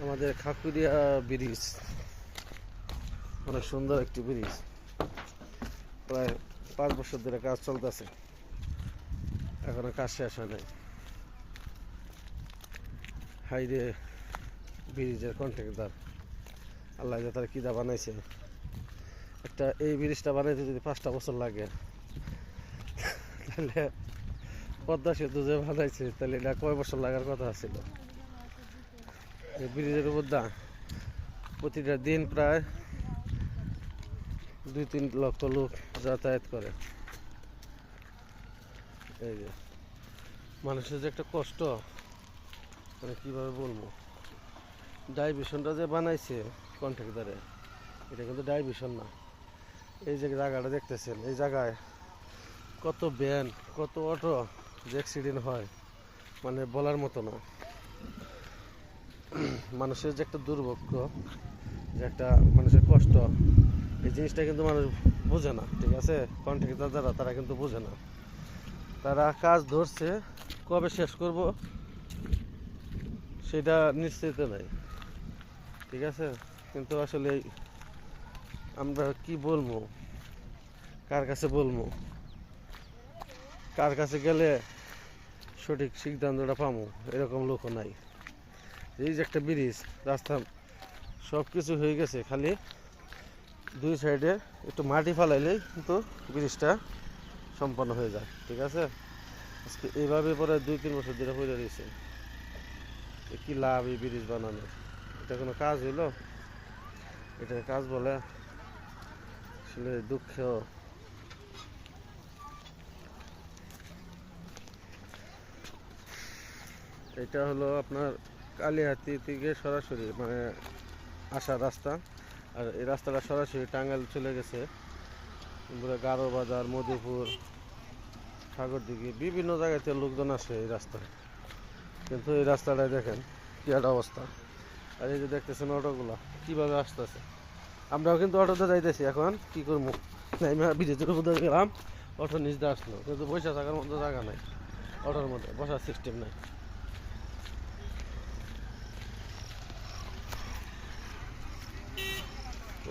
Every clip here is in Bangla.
আমাদের খাকুরিয়া ব্রিজ। অনেক সুন্দর একটি ব্রিজ। প্রায় পাঁচ বছর ধরে কাজ চলতেছে। এখনও কাজ শেষ হয় নাই। হাইরে ব্রিজের কন্ট্রাক্টর। আল্লাহ তারা কিদা বানাইছে। একটা এই ব্রিজটা বানাইতে যদি পাঁচটা বছর লাগে, তাহলে পদ্মা সেতু যে বানাইছে, তাহলে এটা কয় বছর লাগার কথা ছিল? ব্রিজের উপর দা প্রতিটা দিন প্রায় দুই তিন লক্ষ লোক যাতায়াত করে। এই যে, মানুষের যে একটা কষ্ট মানে কীভাবে বলব? ডাইভিশনটা যে বানাইছে কন্ট্রাক্টারে, এটা কিন্তু ডাইভিশন না। এই যে জায়গাটা দেখতেছেন, এই জায়গায় কত ভ্যান, কত অটো যে অ্যাক্সিডেন্ট হয় মানে বলার মতো না। মানুষের যে একটা দুর্ভোগ্য, যে একটা মানুষের কষ্ট, এই জিনিসটা কিন্তু মানুষ বোঝে না, ঠিক আছে? কন্ট্রাক্টর যারা, তারা কিন্তু বোঝে না। তারা কাজ ধরছে, কবে শেষ করব সেটা নিশ্চিত নাই, ঠিক আছে? কিন্তু আসলে আমরা কি বলব? কার কাছে বলব? কার কাছে গেলে সঠিক সিদ্ধান্তটা পাবো? এরকম লোকও নাই। এই যে একটা ব্রিজ রাস্তা সব কিছু হয়ে গেছে, খালি দুই সাইডে একটু মাটি ফালাইলেই কিন্তু ব্রিজটা সম্পন্ন হয়ে যায়, ঠিক আছে? আজকে এইভাবে পরে দুই, তিন বছর ধরে হয়ে রয়েছে। কি লাভ এই ব্রিজ বানানোর? এটা কোনো কাজ হইল? এটা কাজ বলে আসলে দুঃখ এটা হলো আপনার কালিহাতি থেকে সরাসরি মানে আসার রাস্তা। আর এই রাস্তাটা সরাসরি টাঙ্গাইল চলে গেছে। গারো বাজার মধুপুর, সাগরদিঘি, বিভিন্ন জায়গাতে লোকজন আসে এই রাস্তায়। কিন্তু এই রাস্তাটায় দেখেন কি একটা অবস্থা। আর এই যে দেখতেছেন অটোগুলো, কীভাবে আসতেছে। আমরাও কিন্তু অটোতে যাইতেছি, এখন কি করব? বিদেশের উপরে গেলাম, অটো দিয়ে আসলো। কিন্তু বসে থাকার মতো জায়গা নাই, অটোর মধ্যে বসার সিস্টেম নাই।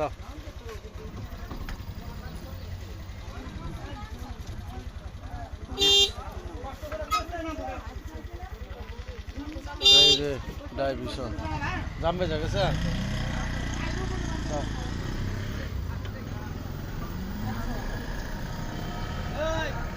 দাও ডাইভিশন জামবে যাবে স্যার Hey!